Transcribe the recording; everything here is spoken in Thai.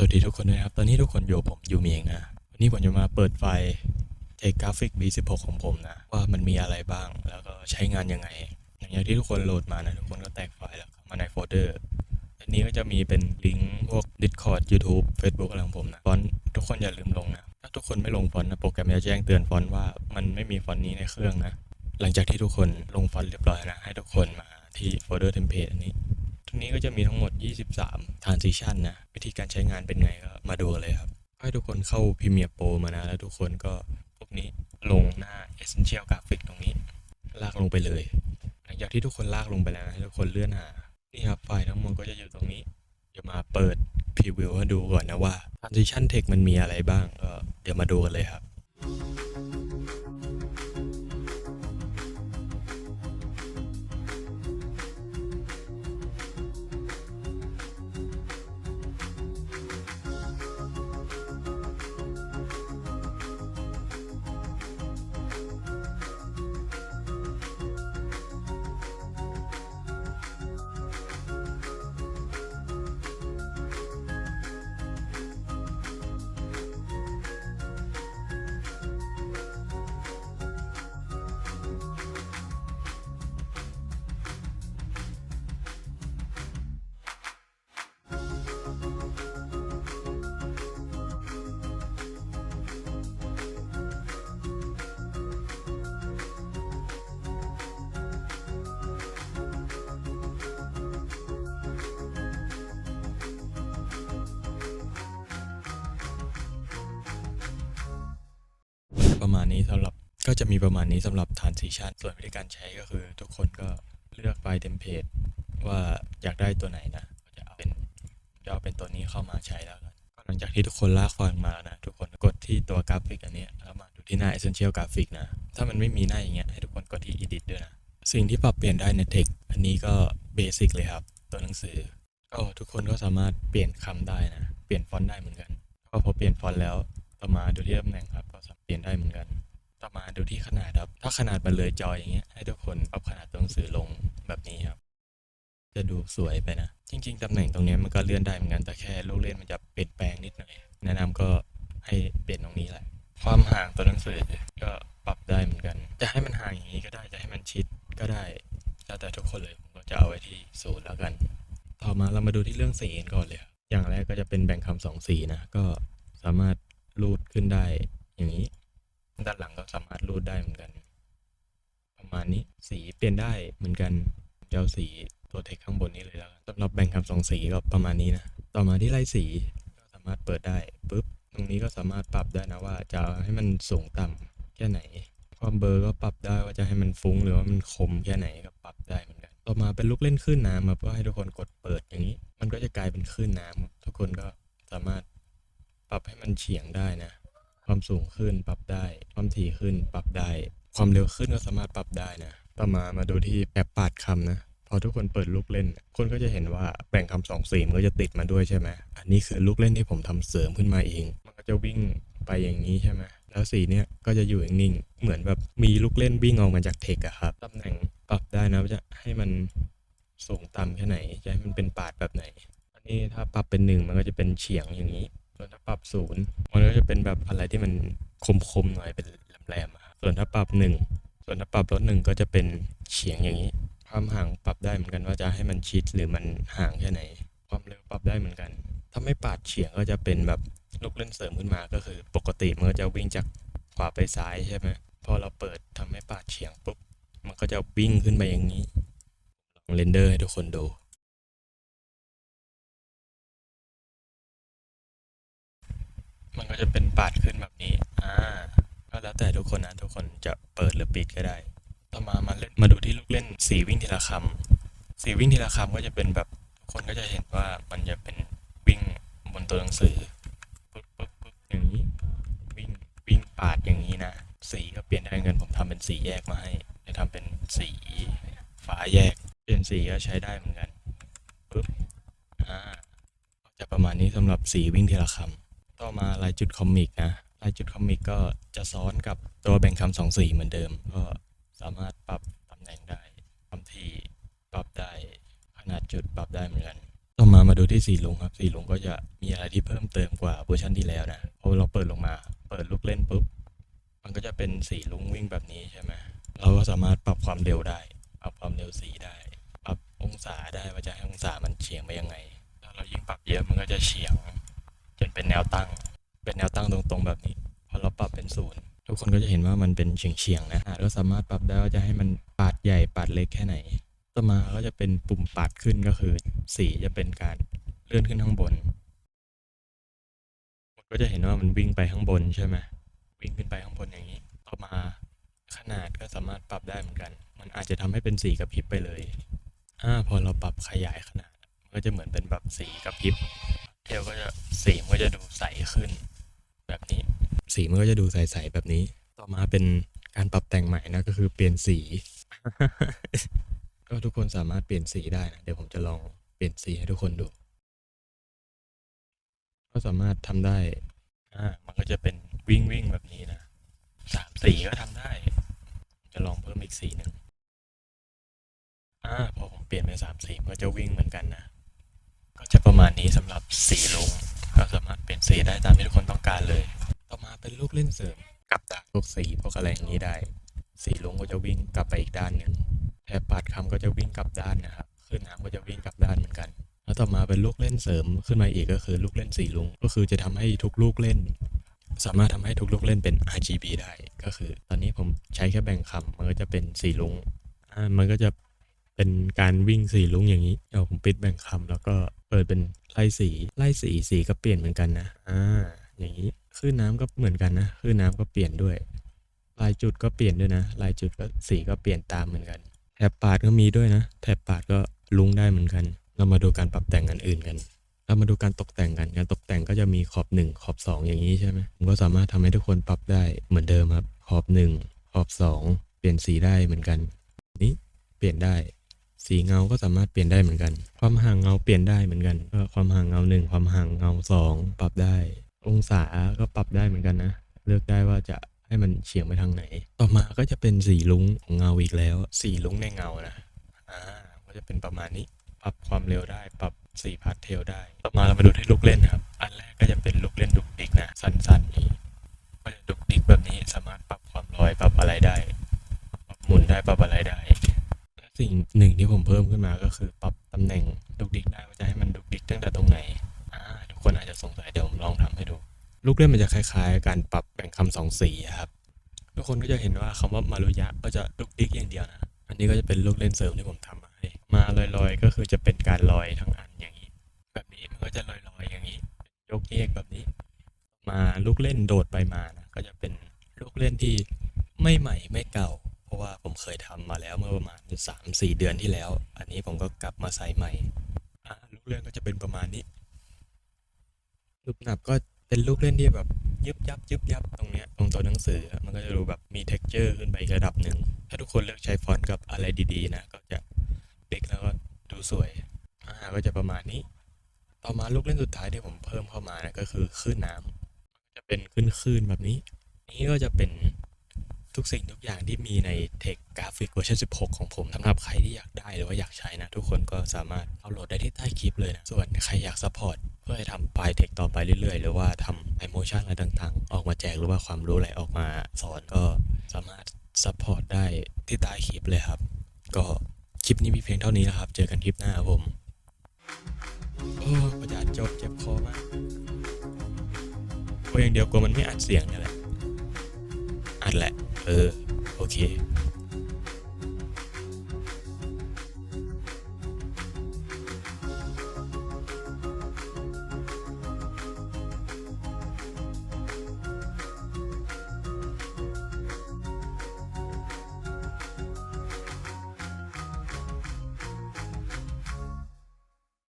สวัสดีทุกคนด้วยนะครับ ตอนนี้ทุกคนอยู่ผมอยู่มีเองนะ วันนี้ผมจะมาเปิดไฟเทคกราฟิก B16 ของผมนะ ว่ามันมีอะไรบ้าง แล้วก็ใช้งานยังไง อย่างที่ทุกคนโหลดมานะ ทุกคนก็แตกไฟล์แล้วมาในโฟลเดอร์ อันนี้ก็จะมีเป็นลิงก์พวก Discord YouTube Facebook อะไรของผมนะฟอนต์ทุกคนอย่าลืมลงนะ ถ้าทุกคนไม่ลงฟอนต์นะ โปรแกรมจะแจ้งเตือนฟอนต์ว่ามันไม่มีฟอนต์นี้ในเครื่องนะ หลังจากที่ทุกคนลงฟอนต์เรียบร้อยนะ ให้ทุกคนมาที่โฟลเดอร์เทมเพลตอันนี้ ตรงนี้ก็จะมีทั้งหมด 23 transition นะ วิธีการใช้งานเป็นไงก็มาดูเลยครับให้ทุกคนเข้า Premiere Pro มานะ แล้วทุกคนก็พวกนี้ลงหน้า Essential Graphic ตรงนี้ ลากลงไปเลย หลังจากที่ทุกคนลากลงไปแล้วนะให้ทุกคนเลื่อนหา นี่ครับ ไฟล์ทั้งหมดก็จะอยู่ตรงนี้ เดี๋ยวมาเปิด Preview ให้ดูก่อนนะว่า Transition Text มันมีอะไรบ้างก็เดี๋ยวมาดูกันเลยครับ ประมาณนี้สำหรับก็จะมีประมาณนี้สำหรับ transition ส่วนวิธีการใช้ก็คือ ทุกคนก็เลือกไฟล์เทมเพลตว่าอยากได้ตัวไหนนะก็จะเอาเป็นจะเอาเป็นตัวนี้เข้ามาใช้แล้วกันก็หลังจากที่ทุกคนลากไฟล์มาแล้วนะ ทุกคนกดที่ตัวกราฟิกอันนี้แล้วมาดูที่หน้า essential graphic นะ ถ้ามันไม่มีหน้าอย่างเงี้ยให้ทุกคนกดที่ edit ด้วยนะ สิ่งที่ปรับเปลี่ยนได้ใน text อันนี้ก็เบสิกเลยครับ ตัวหนังสือก็ทุกคนก็สามารถเปลี่ยนคำได้นะ เปลี่ยนฟอนต์ได้เหมือนกันก็พอเปลี่ยนฟอนต์แล้วต่อมาดูที่ตำแหน่งครับก็สา ปลี่ยนได้เหมือนกัน ต่อมาดูที่ขนาดครับ ถ้าขนาดมันเลยจออย่างเงี้ย ให้ทุกคนปรับขนาดตัวหนังสือลงแบบนี้ครับ จะดูสวยไปนะ จริง ๆ ตำแหน่งตรงนี้มันก็เลื่อนได้เหมือนกัน แต่แค่ลูกเล่นมันจะเปลี่ยนแปลงนิดหน่อย แนะนำก็ให้เปลี่ยนตรงนี้แหละ ความห่างตัวหนังสือก็ปรับได้เหมือนกัน จะให้มันห่างอย่างนี้ก็ได้ จะให้มันชิดก็ได้ แล้วแต่ทุกคนเลย ผมก็จะเอาไว้ที่ศูนย์แล้วกัน ต่อมาเรามาดูที่เรื่องสีกันก่อนเลย อย่างแรกก็จะเป็นแบ่งคำสองสีนะ ก็สามารถรูดขึ้นได้ อย่างนี้ ด้านหลังก็สามารถรูดได้เหมือนกัน ประมาณนี้สีเปลี่ยนได้เหมือนกันจะเอาสีตัวเทคข้างบนนี้เลยแล้วสำหรับแบ่งคำสองสีก็ประมาณนี้นะ ต่อมาที่ไล่สีก็สามารถเปิดได้ปุ๊บ ตรงนี้ก็สามารถปรับได้นะว่าจะให้มันสูงต่ำแค่ไหน ความเบอร์ก็ปรับได้ว่าจะให้มันฟุ้งหรือว่ามันคมแค่ไหนก็ปรับได้เหมือนกัน ต่อมาเป็นลูกเล่นคลื่นน้ำครับก็ให้ทุกคนกดเปิดอย่างนี้ มันก็จะกลายเป็นคลื่นน้ำทุกคนก็สามารถปรับให้มันเฉียงได้นะ ความสูงขึ้นปรับได้ ความถี่ขึ้นปรับได้ ความเร็วขึ้นก็สามารถปรับได้นะ ต่อมามาดูที่แปปาดคำนะ พอทุกคนเปิดลูกเล่น คนก็จะเห็นว่าแบ่งคำสองสีมันก็จะติดมาด้วยใช่ไหมอันนี้คือลูกเล่นที่ผมทำเสริมขึ้นมาเอง มันก็จะวิ่งไปอย่างนี้ใช่ไหมแล้วสีเนี้ยก็จะอยู่นิ่ง เหมือนแบบมีลูกเล่นวิ่งออกมาจากเทคอะครับ ตำแหน่งปรับได้นะว่าจะให้มันสูงต่ำแค่ไหน จะให้มันเป็นปาดแบบไหน อันนี้ถ้าปรับเป็นหนึ่งมันก็จะเป็นเฉียงอย่างนี้ ส่วนถ้าปรับศูนย์มันก็จะเป็นแบบอะไรที่มันคมๆหน่อยเป็นแหลมๆส่วนถ้าปรับหนึ่งส่วนถ้าปรับลดหนึ่งก็จะเป็นเฉียงอย่างนี้ ความห่างปรับได้เหมือนกันว่าจะให้มันชิดหรือมันห่างแค่ไหน ความเร็วปรับได้เหมือนกัน ถ้าไม่ปาดเฉียงก็จะเป็นแบบลูกเล่นเสริมขึ้นมาก็คือปกติมันก็จะวิ่งจากขวาไปซ้ายใช่ไหมพอเราเปิดทำให้ปาดเฉียงปุ๊บมันก็จะวิ่งขึ้นไปอย่างนี้ลองเรนเดอร์ให้ทุกคนดู มันก็จะเป็นปาดขึ้นแบบนี้ อ่า ก็แล้วแต่ทุกคนนะ ทุกคนจะเปิดหรือปิดก็ได้ ต่อมามาเล่นมาดูที่ลูกเล่นสีวิ่งทีละคำสีวิ่งทีละคำก็จะเป็นแบบทุกคนก็จะเห็นว่ามันจะเป็นวิ่งบนตัวหนังสือปึ๊บปึ๊บปึ๊บอย่างนี้ วิ่งวิ่งปาดอย่างนี้นะ สีก็เปลี่ยนได้เงินผมทำเป็นสีแยกมาให้จะทำเป็นสีฟ้าแยก เปลี่ยนสีก็ใช้ได้เหมือนกันปึ๊บอ่าจะประมาณนี้สำหรับสีวิ่งทีละคำ มาลายจุดคอมิกนะลายจุดคอมิกก็จะซ้อนกับตัวแบ่งคำสองสีเหมือนเดิม ก็สามารถปรับตำแหน่งได้ความถี่ปรับได้ขนาดจุดปรับได้เหมือนกันต่อมามาดูที่สีลุงครับสีลุงก็จะมีอะไรที่เพิ่มเติมกว่าเวอร์ชันที่แล้วนะพอเราเปิดลงมา เปิดลูกเล่นปุ๊บมันก็จะเป็นสีลุงวิ่งแบบนี้ใช่ไหมเราก็สามารถปรับความเร็วได้ปรับความเร็วสีได้ ปรับองศาได้ว่าจะให้องศามันเฉียงไปยังไงถ้าเรายิ่งปรับเยอะมันก็จะเฉียง เป็นแนวตั้ง เป็นแนวตั้งตรงๆแบบนี้ พอเราปรับเป็นศูนย์ทุกคนก็จะเห็นว่ามันเป็นเฉียงๆนะอะก็สามารถปรับได้ว่าจะให้มันปาดใหญ่ปาดเล็กแค่ไหน ต่อมาก็จะเป็นปุ่มปาดขึ้นก็คือสีจะเป็นการเลื่อนขึ้นข้างบนมันก็จะเห็นว่ามันวิ่งไปข้างบนใช่ไหมวิ่งขึ้นไปข้างบนอย่างนี้ ต่อมาขนาดก็สามารถปรับได้เหมือนกัน มันอาจจะทำให้เป็นสีกระพริบไปเลยอ่าพอเราปรับขยายขนาด ก็จะเหมือนเป็นแบบสีกระพริบ เทลก็จะสีมันก็จะดูใสขึ้น แบบนี้ สีมันก็จะดูใสๆแบบนี้ ต่อมาเป็นการปรับแต่งใหม่นะก็คือเปลี่ยนสี ก็ทุกคนสามารถเปลี่ยนสีได้นะเดี๋ยวผมจะลองเปลี่ยนสีให้ทุกคนดู ก็สามารถทำได้อ่ามันก็จะเป็นวิ่งวิ่งแบบนี้นะสามสีก็ทำได้ จะลองเพิ่มอีกสีหนึ่งอ่าพอผมเปลี่ยนเป็นสามสีมันก็จะวิ่งเหมือนกันนะ ก็จะประมาณ นี้สำหรับสีลุงก็สามารถเปลี่ยนสีได้ตามที่ทุกคนต้องการเลย ต่อมาเป็นลูกเล่นเสริมกลับด้านพวกสีพวกอะไรอย่างนี้ได้ สีลุงก็จะวิ่งกลับไปอีกด้านหนึ่งแถบปาดคำก็จะวิ่งกลับด้านนะครับขึ้นน้ำก็จะวิ่งกลับด้านเหมือนกัน แล้วต่อมาเป็นลูกเล่นเสริมขึ้นมาอีกก็คือลูกเล่นสีลุงก็คือจะทำให้ทุกลูกเล่น สามารถทำให้ทุกลูกเล่นเป็น RGB ได้ ก็คือ ตอนนี้ผมใช้แค่แบ่งคำมันก็จะเป็นสีลุงอ่ามันก็จะ เป็นการวิ่งสีลุ้งอย่างนี้ เดี๋ยวผมปิดแบ่งคำแล้วก็เปิดเป็นไล่สี ไล่สีสีก็เปลี่ยนเหมือนกันนะ อ่า อย่างนี้คลื่นน้ำก็เหมือนกันนะคลื่นน้ำก็เปลี่ยนด้วย ลายจุดก็เปลี่ยนด้วยนะ ลายจุดก็สีก็เปลี่ยนตามเหมือนกัน แถบปาดก็มีด้วยนะ แถบปาดก็ลุ้งได้เหมือนกัน เรามาดูการปรับแต่งอันอื่นกัน เรามาดูการตกแต่งกัน การตกแต่งก็จะมีขอบ 1 ขอบ 2 อย่างนี้ใช่ไหมผมก็สามารถทำให้ทุกคนปรับได้เหมือนเดิมครับ ขอบ 1 ขอบ 2 เปลี่ยนสีได้เหมือนกัน นี้เปลี่ยนได้ สีเงาก็สามารถเปลี่ยนได้เหมือนกัน ความห่างเงาเปลี่ยนได้เหมือนกันก็ความห่างเงา1ความห่างเงา2ปรับได้ องศาก็ปรับได้เหมือนกันนะ เลือกได้ว่าจะให้มันเฉียงไปทางไหน ต่อมาก็จะเป็นสีลุ้งของเงาอีกแล้ว สีลุ้งในเงานะอ่าก็จะเป็นประมาณนี้ ปรับความเร็วได้ ปรับสีพาสเทลได้ ต่อมาเรามาดูที่ลูกเล่นครับ อันแรกก็จะเป็นลูกเล่นดุกดิกนะ สั้นๆนี้ก็จะดุกดิกแบบนี้สามารถปรับความลอยปรับอะไรได้ ปรับหมุนได้ปรับอะไรได้ สิ่งหนึ่งที่ผมเพิ่มขึ้นมาก็คือปรับตำแหน่งดุกดิกได้ว่าจะให้มันดุกดิกตั้งแต่ตรงไหนอ่าทุกคนอาจจะสงสัยเดี๋ยวผมลองทำให้ดู ลูกเล่นมันจะคล้ายๆ การปรับแบ่งคำสองสีครับทุกคนก็จะเห็นว่าคำว่ามารุยะก็จะลุกดิกอย่างเดียวนะอันนี้ก็จะเป็นลูกเล่นเสริมที่ผมทำมาให้มาลอยๆ ก็คือจะเป็นการลอยทั้งอันอย่างนี้ แบบนี้มันก็จะลอยๆอย่างนี้ ยกเอกแบบนี้ มาลูกเล่นโดดไปมานะก็จะเป็นลูกเล่นที่ไม่ใหม่ไม่เก่า ผมเคยทำมาแล้วเมื่อประมาณสามสี่เดือนที่แล้ว อันนี้ผมก็กลับมาใส่ใหม่ลูกเล่นก็จะเป็นประมาณนี้ ลูกหนับก็เป็นลูกเล่นที่แบบยึบยับยึบยับตรงเนี้ยตรงตัวหนังสือมันก็จะดูแบบมี t e x t อร์ขึ้นไปอีกระดับหนึ่ง ถ้าทุกคนเลือกใช้ฟอนต์กับอะไรดีๆนะ ก็จะเด็กแล้วก็ดูสวยอ่าก็จะประมาณนี้ ต่อมาลูกเล่นสุดท้ายที่ผมเพิ่มเข้ามานะก็คือคลื่นน้ำจะเป็นคลื่นคลื่นแบบนี้ นี้ก็จะเป็น ทุกสิ่งทุกอย่างที่มีในเทคกราฟิกเวอร์ชัน16 ของผมสำหรับใครที่อยากได้หรือว่าอยากใช้นะ ทุกคนก็สามารถเอาโหลดได้ที่ใต้คลิปเลยนะ ส่วนใครอยากซัพพอร์ตเพื่อให้ทำไฟล์เทคต่อไปเรื่อยๆ หรือว่าทำไอโมชันอะไรต่างๆ ออกมาแจกหรือว่าความรู้อะไรออกมาสอนก็สามารถซัพพอร์ตได้ที่ใต้คลิปเลยครับ ก็คลิปนี้มีเพียงเท่านี้นะครับ เจอกันคลิปหน้าครับผมโอ้ประหยัดจบเจ็บคอมากกลัวอย่างเดียวกลัวมันไม่อัดเสียงนี่แหละอัดแหละ ออ โอเค